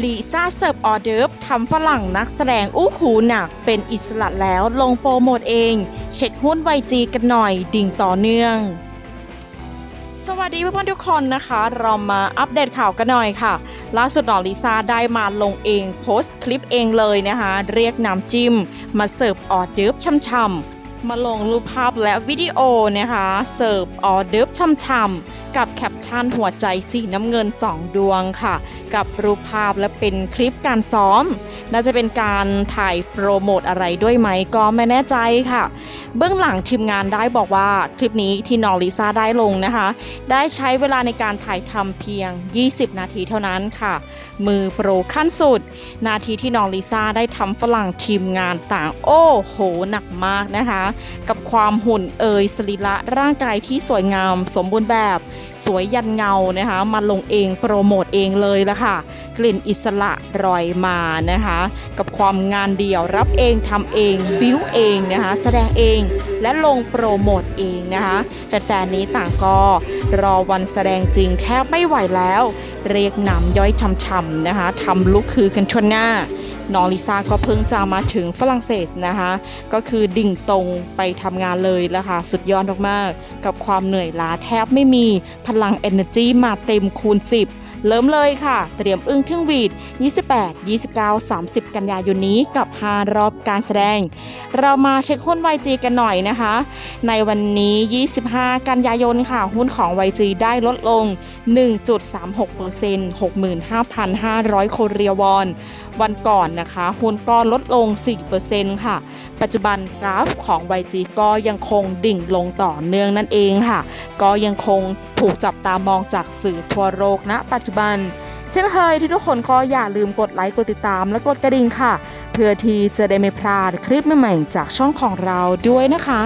ลีซ่าเสิร์ฟออเดิร์ฟทำฝรั่งนักแสดงอู้หูหนัก เป็นอิสระแล้วลงโปรโมทเอง เช็คหุ้นไวจีกันหน่อยดิ่งต่อเนื่อง สวัสดีเพื่อนๆทุกคนนะคะ เรามาอัปเดตข่าวกันหน่อยค่ะ ล่าสุดน้องลิซ่าได้มาลงเองโพสต์คลิปเองเลยนะคะ เรียกน้ำจิ้ม มาเสิร์ฟออเดิร์ฟช่ำๆมาลงรูปภาพและวิดีโอนะคะ เสิร์ฟออเดิร์ฟช่ำๆ กับแคปชั่นหัวใจสีน้ำเงิน 2 ดวงค่ะ กับรูปภาพและเป็นคลิปการซ้อม น่าจะเป็นการถ่ายโปรโมทอะไรด้วยไหมก็ไม่แน่ใจค่ะ เบื้องหลังทีมงานได้บอกว่าคลิปนี้ที่น้องลิซ่าได้ลงนะคะ ได้ใช้เวลาในการถ่ายทำเพียง 20 นาทีเท่านั้นค่ะ มือโปรขั้นสุด นาทีที่น้องลิซ่าได้ทำฝรั่งทีมงานต่างโอ้โหหนักมากนะคะ กับความหุ่นเอยสรีระร่างกายที่สวยงามสมบูรณ์แบบสวยยันเงานะคะมาลงเองโปรโมทเองเลยละค่ะ กลิ่นอิสระรอยมานะคะ กับความงานเดี่ยวรับเองทำเองบิ้วเองนะคะแสดงเองและลงโปรโมทเองนะคะแฟนๆนี้ต่างก็รอวันแสดงจริงแทบไม่ไหวแล้ว เรียกหนำย่อยช่ำๆนะคะทำลุกคือกันชนหน้า น้องลิซ่าก็เพิ่งจะมาถึงฝรั่งเศสนะคะ ก็คือดิ่งตรงไปทำงานเลยละค่ะ สุดยอดมากๆ กับความเหนื่อยล้าแทบไม่มีพลัง energy มาเต็มคูณ 10 เริ่มเลยค่ะ เตรียมอึ้งทึ่งวีด 28 29 30 กันยายนนี้กับ 5 รอบการแสดง เรามาเช็คหุ้น YG กันหน่อยนะคะ ในวันนี้ 25 กันยายนค่ะ หุ้นของ YG ได้ลดลง 1.36% 65,500 โคเรียวอน วันก่อนนะคะ หุ้นก็ลดลง 4%ค่ะ ปัจจุบันกราฟของ YG ก็ยังคงดิ่งลงต่อเนื่องนั่นเองค่ะ ก็ยังคงถูกจับตามองจากสื่อทั่วโลกณปัจจุจุบัน เช่นเคยที่ทุกคนก็อย่าลืมกดไลค์กดติดตามและกดกระดิ่งค่ะ เพื่อที่จะได้ไม่พลาดคลิปใหม่ๆจากช่องของเราด้วยนะคะ